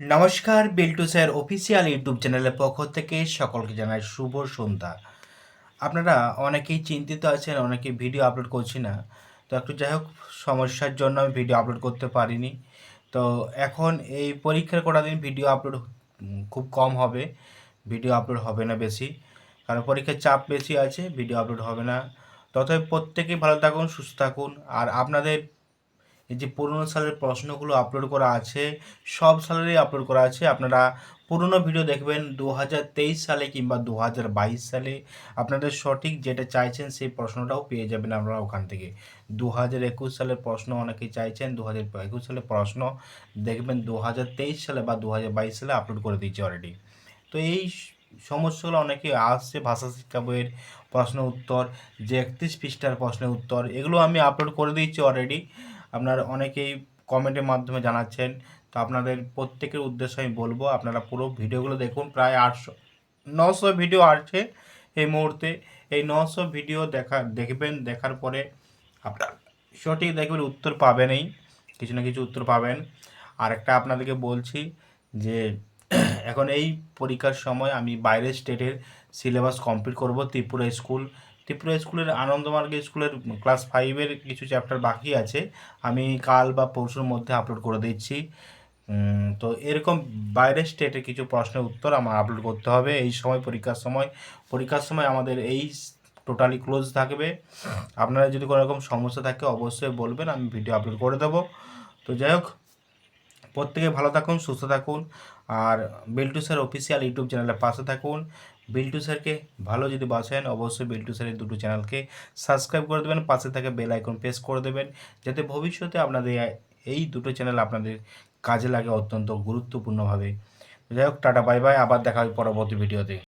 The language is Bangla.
নমস্কার বিল্টু স্যার অফিসিয়াল ইউটিউব চ্যানেলের পক্ষ থেকে সকলকে জানাই শুভ সন্ধ্যা। আপনারা অনেকেই চিন্তিত আছেন অনেকেই ভিডিও আপলোড করছি না। তো একটু যাই হোক, সমস্যার জন্য আমি ভিডিও আপলোড করতে পারিনি। তো এখন এই পরীক্ষার কটা দিন ভিডিও আপলোড খুব কম হবে। ভিডিও আপলোড হবে না বেশি। কারণ পরীক্ষার চাপ বেশি আছে ভিডিও আপলোড হবে না। তথাপি প্রত্যেকেই ভালো থাকুন, সুস্থ থাকুন। আর আপনাদের যে পুরনো সালের প্রশ্নগুলো আপলোড করা আছে, সব সালেরই আপলোড করা আছে। আপনারা পুরনো ভিডিও দেখবেন দু হাজার তেইশ সালে কিংবা দু হাজার বাইশ সালে। আপনাদের সঠিক যেটা চাইছেন সেই প্রশ্নটাও পেয়ে যাবেন আপনারা ওখান থেকে। দু হাজার একুশ সালের প্রশ্ন অনেকেই চাইছেন দু হাজার একুশ সালের প্রশ্ন দেখবেন দু হাজার তেইশ সালে বা দু হাজার বাইশ সালে আপলোড করে দিয়েছে অলরেডি তো এই সমস্যাগুলো অনেকে আসছে, ভাষা শিক্ষা বইয়ের প্রশ্ন উত্তর, যে একত্রিশ পৃষ্ঠার প্রশ্নের উত্তর, এগুলো আমি আপলোড করে দিয়েছি অলরেডি আপনার অনেকেই কমেন্টের মাধ্যমে জানাচ্ছেন। তো আপনাদের প্রত্যেকের উদ্দেশ্যে আমি বলব, আপনারা পুরো ভিডিওগুলো দেখুন, প্রায় আটশো, নশো ভিডিও আছে এই মুহূর্তে। এই নশো ভিডিও দেখা, দেখবেন, দেখার পরে আপনার সঠিক দেখবেন, উত্তর পাবেনই, কিছু না কিছু উত্তর পাবেন। আর একটা আপনাদেরকে বলছি যে, এখন এই পরীক্ষার সময় আমি বাইরের স্টেটের সিলেবাস কমপ্লিট করব, ত্রিপুরা স্কুল ত্রিপুরা স্কুলের আনন্দমার্গ স্কুলের ক্লাস ফাইভের কিছু চ্যাপ্টার বাকি আছে। আমি কাল বা পরশুর মধ্যে আপলোড করে দিচ্ছি। তো এরকম বাইরের স্টেটে কিছু প্রশ্নের উত্তর আমার আপলোড করতে হবে। এই সময়, পরীক্ষার সময় পরীক্ষার সময় আমাদের এই টোটালি ক্লোজ থাকবে। আপনারা যদি কোনো রকম সমস্যা থাকে, অবশ্যই বলবেন, আমি ভিডিও আপলোড করে দেবো। তো যাই হোক প্রত্যেকে ভালো থাকুন, সুস্থ থাকুন। আর বিল্টু স্যার অফিসিয়াল ইউটিউব চ্যানেলের পাশে থাকুন। বিল্টু স্যারকে ভালো যদি বাসেন, অবশ্যই বিল্টু স্যারের দুটো চ্যানেলকে সাবস্ক্রাইব করে দেবেন। পাশে থাকে বেল আইকন প্রেস করে দেবেন, যাতে ভবিষ্যতে আপনাদের এই দুটো চ্যানেল আপনাদের কাজে লাগে অত্যন্ত গুরুত্বপূর্ণভাবে। যাই হোক, টাটা বাই বাই আবার দেখা হবে পরবর্তী ভিডিওতে